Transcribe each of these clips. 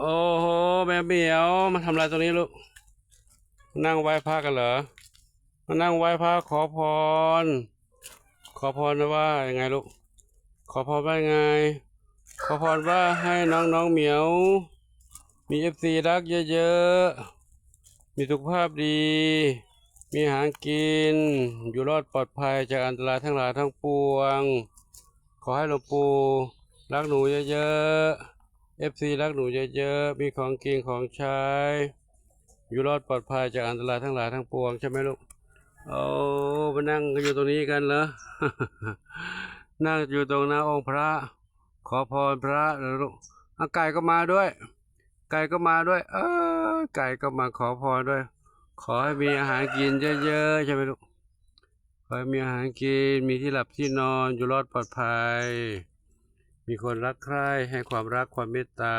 โอ้โหแม่เหมียวมาทำอะไรตรงนี้ลูกนั่งไหว้พระกันเหรอมานั่งไหว้พระขอพร ขอพรนะว่ายังไงลูกขอพรว่ายังไง ขอพรว่าให้น้องน้องๆเหมียว มีเอฟซีรักเยอะๆมีสุขภาพดี มีอาหารกิน อยู่รอดปลอดภัยจากอันตรายทั้งหลายทั้งปวง ขอให้หลวงปู่รักหนูเยอะๆ เอฟซีรักหนูเยอะๆ มีของกินของใช้ อยู่รอดปลอดภัยจากอันตรายทั้งหลายทั้งปวงใช่ไหมลูก โอ้มานั่งกันอยู่ตรงนี้กันเหรอ นั่งอยู่ตรงหน้าองค์พระ ขอพรพระเหรอลูกอะไก่ก็มาด้วย ไก่ก็มาด้วย เออไก่ก็มาขอพรด้วย ขอให้มีอาหารกินเยอะๆใช่ไหมลูก ขอให้มีอาหารกิน มีที่หลับที่นอน อยู่รอดปลอดภัย มีคนรักใคร่ให้ความรักความเมตตา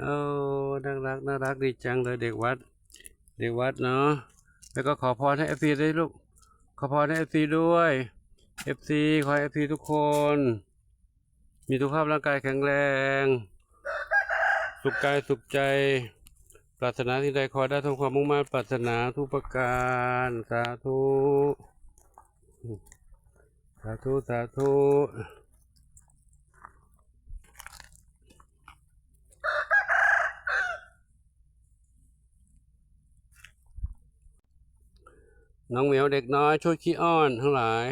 โอ้น่ารักน่ารักดีจังเลยเด็กวัด เด็กวัดเนาะแล้วก็ขอพรให้เอฟซีด้วยลูกขอพรให้เอฟซีด้วยเอฟซีขอให้เอฟซีทุกคน มีสุขภาพร่างกายแข็งแรง สุขกายสุขใจ ปรารถนาที่ใดขอได้ทำความมุ่งมั่นปรารถนาทุกประการ สาธุาธุ สาธุน้องเหมียวเด็กน้อยช่วยขี้อ้อนทั้งหลาย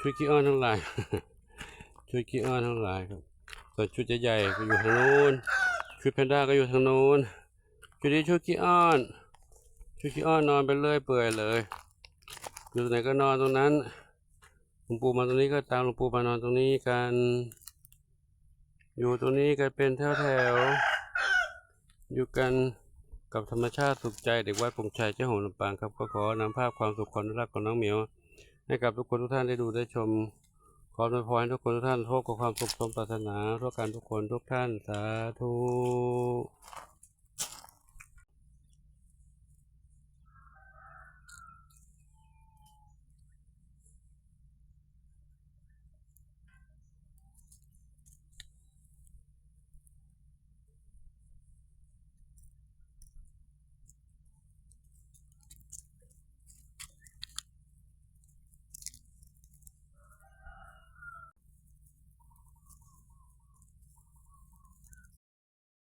ช่วยขี้อ้อนทั้งหลาย ช่วยขี้อ้อนทั้งหลายครับส่วนชุดใหญ่ๆก็อยู่ทางโน้นชุดแพนด้าก็อยู่ทางโน้นชุดนี้ช่วยขี้อ้อนช่วยขี้อ้อนนอนไปเรื่อยเปื่อยเลยอยู่ตรงไหนก็นอนตรงนั้น งปู่มาตรงนี้ก็ตามหลวงปู่มานอนตรงนี้กัน อยู่ตรงนี้กันเป็นแถวๆอยู่กันกับธรรมชาติสุขใจเด็กวัดพงชัยเจ้าหงลำปางครับก็ขอนำภาพความสุขความรักของน้องเหมียว ให้กับทุกคนทุกท่านได้ดูได้ชมขออวยพรให้ทุกคนทุกท่านพบกับความสุขสมปรารถนาทั่วกันทุกคนทุกท่านสาธุ